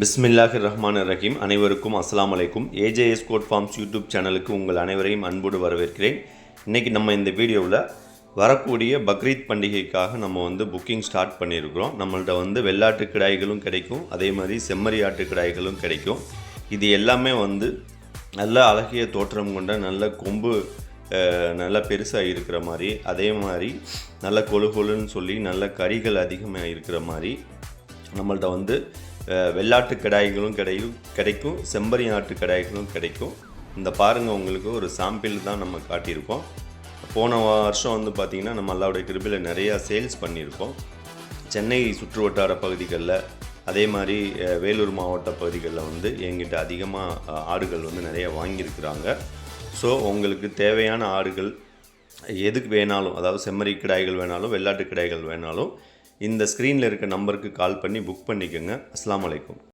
பிஸ்மில்லாஹி ரஹ்மான் ரஹீம் அனைவருக்கும் அஸ்லாம் அலைக்கும். ஏஜேஎஸ் கோட் ஃபார்ம்ஸ் யூடியூப் சேனலுக்கு உங்கள் அனைவரையும் அன்போடு வரவேற்கிறேன். இன்றைக்கி நம்ம இந்த வீடியோவில் வரக்கூடிய பக்ரீத் பண்டிகைக்காக நம்ம வந்து புக்கிங் ஸ்டார்ட் பண்ணியிருக்கிறோம். நம்மள்ட்ட வந்து வெள்ளாட்டு கிடாய்களும் கிடைக்கும். அதே மாதிரி செம்மறி ஆட்டு கிடாய்களும் கிடைக்கும். இது எல்லாமே வந்து நல்ல அழகிய தோற்றம் கொண்ட நல்ல கொம்பு நல்லா நல்ல பெருசாக இருக்கிற மாதிரி அதே மாதிரி நல்ல கொழு கொழுன்னு சொல்லி நல்ல கறிகள் அதிகமாக இருக்கிற மாதிரி நம்மள்ட்ட வந்து வெள்ளாட்டு கடாய்களும் கிடைக்கும் கிடைக்கும் செம்பரி ஆட்டு கடாய்களும் கிடைக்கும். இந்த பாருங்கள் உங்களுக்கு ஒரு சாம்பிள் தான் நம்ம காட்டியிருக்கோம். போன வருஷம் வந்து பார்த்திங்கன்னா நம்ம அல்லாவுடைய கிருபியில் நிறையா சேல்ஸ் பண்ணியிருக்கோம். சென்னை சுற்று வட்டார பகுதிகளில் அதே மாதிரி வேலூர் மாவட்ட பகுதிகளில் வந்து எங்கிட்ட அதிகமாக ஆடுகள் வந்து நிறைய வாங்கியிருக்கிறாங்க. ஸோ உங்களுக்கு தேவையான ஆடுகள் எதுக்கு வேணாலும் அதாவது செம்மறி கிடாய்கள் வேணாலும் வெள்ளாட்டு கிடாய்கள் வேணாலும் இந்த ஸ்க்ரீனில் இருக்க நம்பருக்கு கால் பண்ணி புக் பண்ணிக்கோங்க. அஸ்லாம் அலைக்கும்.